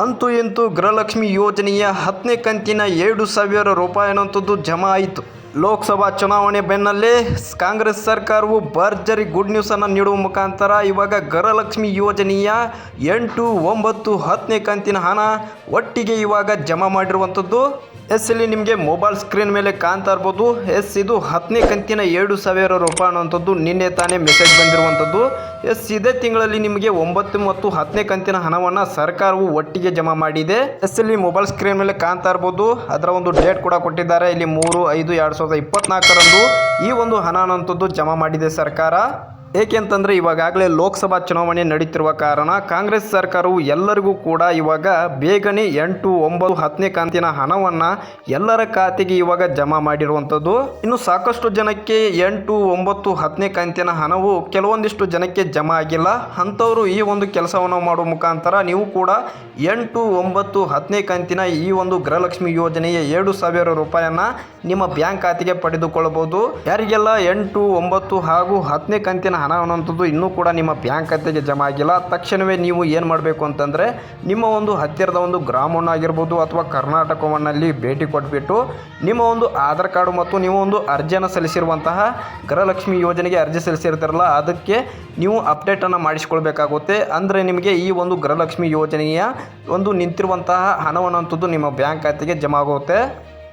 ಅಂತೂ ಇಂತೂ ಗೃಹಲಕ್ಷ್ಮಿ ಯೋಜನೆಯ ಹತ್ತನೇ ಕಂತಿನ ಎರಡು ಸಾವಿರ ರೂಪಾಯಿ ಅನ್ನುವಂಥದ್ದು ಜಮಾ ಆಯಿತು. ಲೋಕಸಭಾ ಚುನಾವಣೆ ಬೆನ್ನಲ್ಲೇ ಕಾಂಗ್ರೆಸ್ ಸರ್ಕಾರವು ಭರ್ಜರಿ ಗುಡ್ ನ್ಯೂಸನ್ನು ನೀಡುವ ಮುಖಾಂತರ ಇವಾಗ ಗೃಹಲಕ್ಷ್ಮಿ ಯೋಜನೆಯ ಎಂಟು ಒಂಬತ್ತು ಹತ್ತನೇ ಕಂತಿನ ಹಣ ಒಟ್ಟಿಗೆ ಇವಾಗ ಜಮಾ ಮಾಡಿರುವಂಥದ್ದು ಎಸ್ ಇಲ್ಲಿ ನಿಮಗೆ ಮೊಬೈಲ್ ಸ್ಕ್ರೀನ್ ಮೇಲೆ ಕಾಣ್ತಾ ಇರ್ಬೋದು. ಎಸ್, ಇದು ಹತ್ತನೇ ಕಂತಿನ ಎರಡು ಸಾವಿರ ರೂಪಾಯಿ ಅನ್ನೋವಂಥದ್ದು. ನಿನ್ನೆ ತಾನೇ ಮೆಸೇಜ್ ಬಂದಿರುವಂಥದ್ದು. ಎಸ್, ಇದೇ ತಿಂಗಳಲ್ಲಿ ನಿಮಗೆ ಒಂಬತ್ತು ಮತ್ತು ಹತ್ತನೇ ಕಂತಿನ ಹಣವನ್ನು ಸರ್ಕಾರವು ಒಟ್ಟಿಗೆ ಜಮಾ ಮಾಡಿದೆ. ಎಸ್, ಇಲ್ಲಿ ಮೊಬೈಲ್ ಸ್ಕ್ರೀನ್ ಮೇಲೆ ಕಾಣ್ತಾ ಇರ್ಬೋದು. ಅದರ ಒಂದು ಡೇಟ್ ಕೂಡ ಕೊಟ್ಟಿದ್ದಾರೆ. ಇಲ್ಲಿ ಮೂರು, ಐದು, ಎರಡು ಸಾವಿರದ ಇಪ್ಪತ್ನಾಲ್ಕರಂದು ಈ ಒಂದು ಹಣ ಅನ್ನೋಂಥದ್ದು ಜಮಾ ಮಾಡಿದೆ ಸರ್ಕಾರ. ಏಕೆಂತಂದರೆ ಇವಾಗಾಗಲೇ ಲೋಕಸಭಾ ಚುನಾವಣೆ ನಡೀತಿರುವ ಕಾರಣ ಕಾಂಗ್ರೆಸ್ ಸರ್ಕಾರವು ಎಲ್ಲರಿಗೂ ಕೂಡ ಇವಾಗ ಬೇಗನೆ ಎಂಟು, ಒಂಬತ್ತು, ಹತ್ತನೇ ಕಂತಿನ ಹಣವನ್ನು ಎಲ್ಲರ ಖಾತೆಗೆ ಇವಾಗ ಜಮಾ ಮಾಡಿರುವಂಥದ್ದು. ಇನ್ನು ಸಾಕಷ್ಟು ಜನಕ್ಕೆ ಎಂಟು, ಒಂಬತ್ತು, ಹತ್ತನೇ ಕಂತಿನ ಹಣವು ಕೆಲವೊಂದಿಷ್ಟು ಜನಕ್ಕೆ ಜಮಾ ಆಗಿಲ್ಲ. ಅಂಥವರು ಈ ಒಂದು ಕೆಲಸವನ್ನು ಮಾಡುವ ಮುಖಾಂತರ ನೀವು ಕೂಡ ಎಂಟು, ಒಂಬತ್ತು, ಹತ್ತನೇ ಕಂತಿನ ಈ ಒಂದು ಗೃಹಲಕ್ಷ್ಮಿ ಯೋಜನೆಯ ಎರಡು ಸಾವಿರ ರೂಪಾಯಿಯನ್ನು ನಿಮ್ಮ ಬ್ಯಾಂಕ್ ಖಾತೆಗೆ ಪಡೆದುಕೊಳ್ಳಬಹುದು ಯಾರಿಗೆಲ್ಲ ಎಂಟು, ಒಂಬತ್ತು ಹಾಗೂ ಹತ್ತನೇ ಕಂತಿನ ಹಣ ಅನ್ನೋಂಥದ್ದು ಇನ್ನೂ ಕೂಡ ನಿಮ್ಮ ಬ್ಯಾಂಕ್ ಖಾತೆಗೆ ಜಮಾ ಆಗಿಲ್ಲ. ತಕ್ಷಣವೇ ನೀವು ಏನು ಮಾಡಬೇಕು ಅಂತಂದರೆ ನಿಮ್ಮ ಒಂದು ಹತ್ತಿರದ ಒಂದು ಗ್ರಾಮವನ್ನಾಗಿರ್ಬೋದು ಅಥವಾ ಕರ್ನಾಟಕವನ್ನಲ್ಲಿ ಭೇಟಿ ಕೊಟ್ಬಿಟ್ಟು ನಿಮ್ಮ ಒಂದು ಆಧಾರ್ ಕಾರ್ಡು ಮತ್ತು ನೀವು ಒಂದು ಅರ್ಜಿಯನ್ನು ಸಲ್ಲಿಸಿರುವಂತಹ ಗೃಹಲಕ್ಷ್ಮಿ ಯೋಜನೆಗೆ ಅರ್ಜಿ ಸಲ್ಲಿಸಿರ್ತಾರಲ್ಲ, ಅದಕ್ಕೆ ನೀವು ಅಪ್ಡೇಟನ್ನು ಮಾಡಿಸ್ಕೊಳ್ಬೇಕಾಗುತ್ತೆ. ಅಂದರೆ ನಿಮಗೆ ಈ ಒಂದು ಗೃಹಲಕ್ಷ್ಮಿ ಯೋಜನೆಯ ಒಂದು ನಿಂತಿರುವಂತಹ ಹಣವನ್ನಂಥದ್ದು ನಿಮ್ಮ ಬ್ಯಾಂಕ್ ಖಾತೆಗೆ ಜಮಾ ಆಗುತ್ತೆ.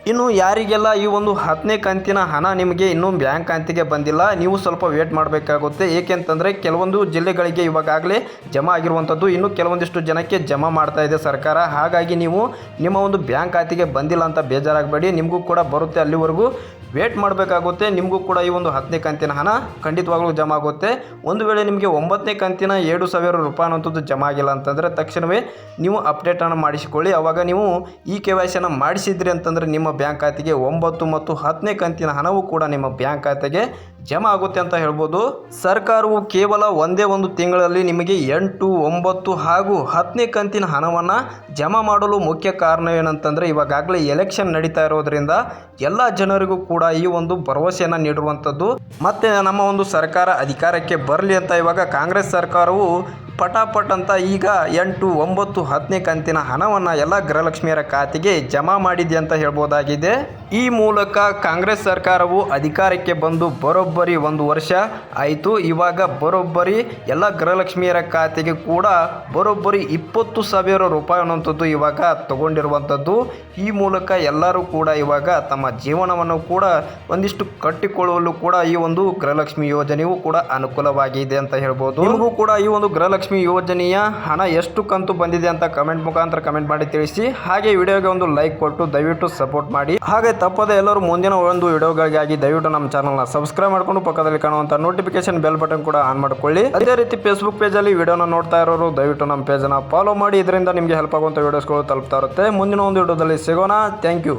ಇನ್ನು ಯಾರಿಗೆಲ್ಲ ಈ ಒಂದು ಹತ್ತನೇ ಕಂತಿನ ಹಣ ನಿಮಗೆ ಇನ್ನೂ ಬ್ಯಾಂಕ್ ಖಾತೆಗೆ ಬಂದಿಲ್ಲ, ನೀವು ಸ್ವಲ್ಪ ವೇಟ್ ಮಾಡಬೇಕಾಗುತ್ತೆ. ಏಕೆಂತಂದರೆ ಕೆಲವೊಂದು ಜಿಲ್ಲೆಗಳಿಗೆ ಇವಾಗಲೇ ಜಮಾ ಆಗಿರುವಂಥದ್ದು ಇನ್ನು ಕೆಲವೊಂದಿಷ್ಟು ಜನಕ್ಕೆ ಜಮಾ ಮಾಡ್ತಾ ಇದೆ ಸರ್ಕಾರ. ಹಾಗಾಗಿ ನೀವು ನಿಮ್ಮ ಒಂದು ಬ್ಯಾಂಕ್ ಖಾತೆಗೆ ಬಂದಿಲ್ಲ ಅಂತ ಬೇಜಾರಾಗಬೇಡಿ. ನಿಮಗೂ ಕೂಡ ಬರುತ್ತೆ ಅಲ್ಲಿವರೆಗೂ. ವೇಟ್ ಮಾಡಬೇಕಾಗುತ್ತೆ, ನಿಮಗೂ ಕೂಡ ಈ ಒಂದು ಹತ್ತನೇ ಕಂತಿನ ಹಣ ಖಂಡಿತವಾಗ್ಲೂ ಜಮಾ ಆಗುತ್ತೆ. ಒಂದು ವೇಳೆ ನಿಮಗೆ ಒಂಬತ್ತನೇ ಕಂತಿನ ಎರಡು ಸಾವಿರ ರೂಪಾಯಿ ಅನ್ನೋಂಥದ್ದು ಜಮಾ ಆಗಿಲ್ಲ ಅಂತಂದರೆ ತಕ್ಷಣವೇ ನೀವು ಅಪ್ಡೇಟನ್ನು ಮಾಡಿಸಿಕೊಳ್ಳಿ. ಆವಾಗ ನೀವು ಈ ಕೆ ವೈ ಮಾಡಿಸಿದ್ರಿ ಅಂತಂದರೆ ನಿಮ್ಮ ಬ್ಯಾಂಕ್ ಖಾತೆಗೆ ಒಂಬತ್ತು ಮತ್ತು ಹತ್ತನೇ ಕಂತಿನ ಹಣವು ಕೂಡ ನಿಮ್ಮ ಬ್ಯಾಂಕ್ ಖಾತೆಗೆ ಜಮಾ ಆಗುತ್ತೆ ಅಂತ ಹೇಳ್ಬೋದು. ಸರ್ಕಾರವು ಕೇವಲ ಒಂದೇ ಒಂದು ತಿಂಗಳಲ್ಲಿ ನಿಮಗೆ ಎಂಟು, ಒಂಬತ್ತು ಹಾಗೂ ಹತ್ತನೇ ಕಂತಿನ ಹಣವನ್ನು ಜಮಾ ಮಾಡಲು ಮುಖ್ಯ ಕಾರಣ ಏನಂತಂದರೆ ಇವಾಗಲೇ ಎಲೆಕ್ಷನ್ ನಡೀತಾ ಇರೋದ್ರಿಂದ ಎಲ್ಲ ಜನರಿಗೂ ಕೂಡ ಈ ಒಂದು ಭರವಸೆಯನ್ನು ನೀಡಿರುವಂಥದ್ದು ಮತ್ತು ನಮ್ಮ ಒಂದು ಸರ್ಕಾರ ಅಧಿಕಾರಕ್ಕೆ ಬರಲಿ ಅಂತ ಇವಾಗ ಕಾಂಗ್ರೆಸ್ ಸರ್ಕಾರವು ಪಟಾಪಟ್ ಅಂತ ಈಗ ಎಂಟು ಒಂಬತ್ತು ಹತ್ತನೇ ಕಂತಿನ ಹಣವನ್ನು ಎಲ್ಲ ಗೃಹಲಕ್ಷ್ಮಿಯರ ಖಾತೆಗೆ ಜಮಾ ಮಾಡಿದೆ ಅಂತ ಹೇಳ್ಬೋದಾಗಿದೆ. ಈ ಮೂಲಕ ಕಾಂಗ್ರೆಸ್ ಸರ್ಕಾರವು ಅಧಿಕಾರಕ್ಕೆ ಬಂದು ಬರೋಬ್ಬರಿ ಒಂದು ವರ್ಷ ಆಯಿತು. ಇವಾಗ ಬರೋಬ್ಬರಿ ಎಲ್ಲ ಗೃಹಲಕ್ಷ್ಮಿಯರ ಖಾತೆಗೆ ಕೂಡ ಬರೋಬ್ಬರಿ ಇಪ್ಪತ್ತು ಸಾವಿರ ರೂಪಾಯಿ ಅನ್ನುವಂಥದ್ದು ಇವಾಗ ತಗೊಂಡಿರುವಂಥದ್ದು ಈ ಮೂಲಕ ಎಲ್ಲರೂ ಕೂಡ ಇವಾಗ ತಮ್ಮ ಜೀವನವನ್ನು ಕೂಡ ಒಂದಿಷ್ಟು ಕಟ್ಟಿಕೊಳ್ಳಲು ಕೂಡ ಈ ಒಂದು ಗೃಹಲಕ್ಷ್ಮಿ ಯೋಜನೆಯು ಕೂಡ ಅನುಕೂಲವಾಗಿದೆ ಅಂತ ಹೇಳ್ಬೋದು. ನಿಮಗೂ ಕೂಡ ಈ ಒಂದು ಗೃಹಲಕ್ಷ್ಮಿ ಯೋಜನೆಯ ಹಣ ಎಷ್ಟು ಕಂತು ಬಂದಿದೆ ಅಂತ ಕಮೆಂಟ್ ಮುಖಾಂತರ ಕಮೆಂಟ್ ಮಾಡಿ ತಿಳಿಸಿ. ಹಾಗೆ ವಿಡಿಯೋಗೆ ಒಂದು ಲೈಕ್ ಕೊಟ್ಟು ದಯವಿಟ್ಟು ಸಪೋರ್ಟ್ ಮಾಡಿ. ಹಾಗೆ ತಪ್ಪದೆ ಎಲ್ಲರೂ ಮುಂದಿನ ಒಂದು ವಿಡಿಯೋಗಳಿಗಾಗಿ ದಯವಿಟ್ಟು ನಮ್ಮ ಚಾನಲ್ನ ಸಬ್ಸ್ಕ್ರೈಬ್ ಮಾಡ್ಕೊಂಡು ಪಕ್ಕದಲ್ಲಿ ಕಾಣುವಂಥ ನೋಟಿಫಿಕೇಶನ್ ಬೆಲ್ ಬಟನ್ ಕೂಡ ಆನ್ ಮಾಡಿಕೊಳ್ಳಿ. ಅದೇ ರೀತಿ ಫೇಸ್ಬುಕ್ ಪೇಜಲ್ಲಿ ವಿಡಿಯೋನ ನೋಡ್ತಾ ಇರೋರು ದಯವಿಟ್ಟು ನಮ್ಮ ಪೇಜನ್ನು ಫಾಲೋ ಮಾಡಿ. ಇದರಿಂದ ನಿಮಗೆ ಹೆಲ್ಪ್ ಆಗುವಂಥ ವಿಡಿಯೋಸ್ಗಳು ತಲುಪ್ತಾ ಇರುತ್ತೆ. ಮುಂದಿನ ಒಂದು ವಿಡಿಯೋದಲ್ಲಿ ಸಿಗೋಣ. Thank you